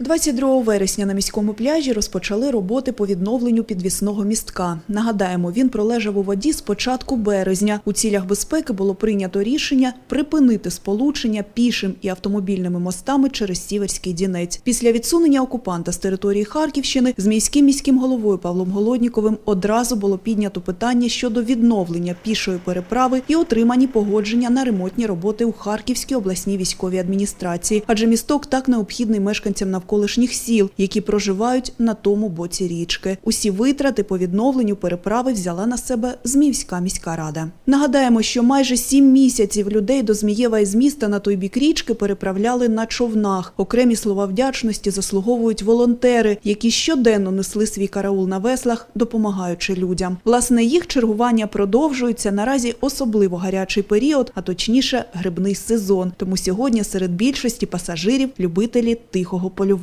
22 вересня на міському пляжі розпочали роботи по відновленню підвісного містка. Нагадаємо, він пролежав у воді з початку березня. У цілях безпеки було прийнято рішення припинити сполучення пішим і автомобільними мостами через Сіверський Дінець. Після відсунення окупанта з території Харківщини з міським міським головою Павлом Голодніковим одразу було піднято питання щодо відновлення пішої переправи і отримані погодження на ремонтні роботи у Харківській обласній військовій адміністрації, адже місток так необхідний мешканцям навколишніх сіл, які проживають на тому боці річки. Усі витрати по відновленню переправи взяла на себе Зміївська міська рада. Нагадаємо, що майже сім місяців людей до Змієва із міста на той бік річки переправляли на човнах. Окремі слова вдячності заслуговують волонтери, які щоденно несли свій караул на веслах, допомагаючи людям. Власне, їх чергування продовжується наразі особливо гарячий період, а точніше грибний сезон. Тому сьогодні серед більшості пасажирів любителі тихого полювання.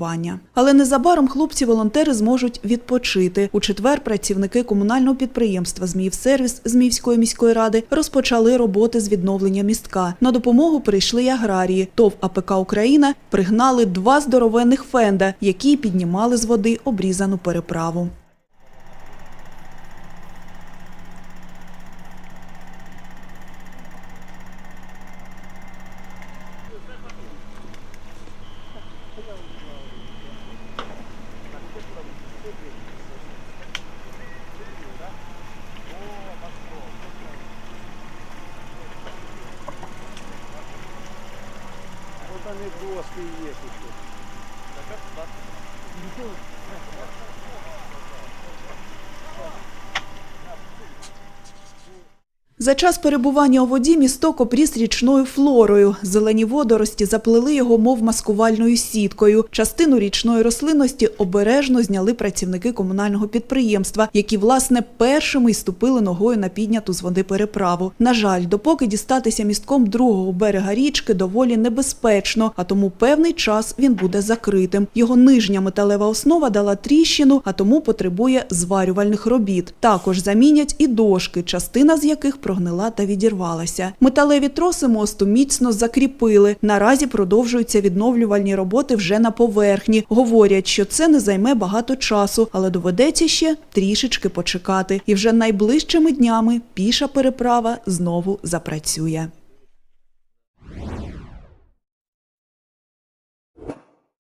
Але незабаром хлопці-волонтери зможуть відпочити. У четвер працівники комунального підприємства Зміївсервіс Зміївської міської ради розпочали роботи з відновлення містка. На допомогу прийшли й аграрії. ТОВ АПК Україна пригнали два здоровенних фенда, які піднімали з води обрізану переправу. Вот там и доски есть еще. За час перебування у воді місток обріс річною флорою. Зелені водорості заплели його, мов маскувальною сіткою. Частину річної рослинності обережно зняли працівники комунального підприємства, які, власне, першими й ступили ногою на підняту з води переправу. На жаль, допоки дістатися містком другого берега річки доволі небезпечно, а тому певний час він буде закритим. Його нижня металева основа дала тріщину, а тому потребує зварювальних робіт. Також замінять і дошки, частина з яких прогнила та відірвалася. Металеві троси мосту міцно закріпили. Наразі продовжуються відновлювальні роботи вже на поверхні. Говорять, що це не займе багато часу, але доведеться ще трішечки почекати. І вже найближчими днями піша переправа знову запрацює.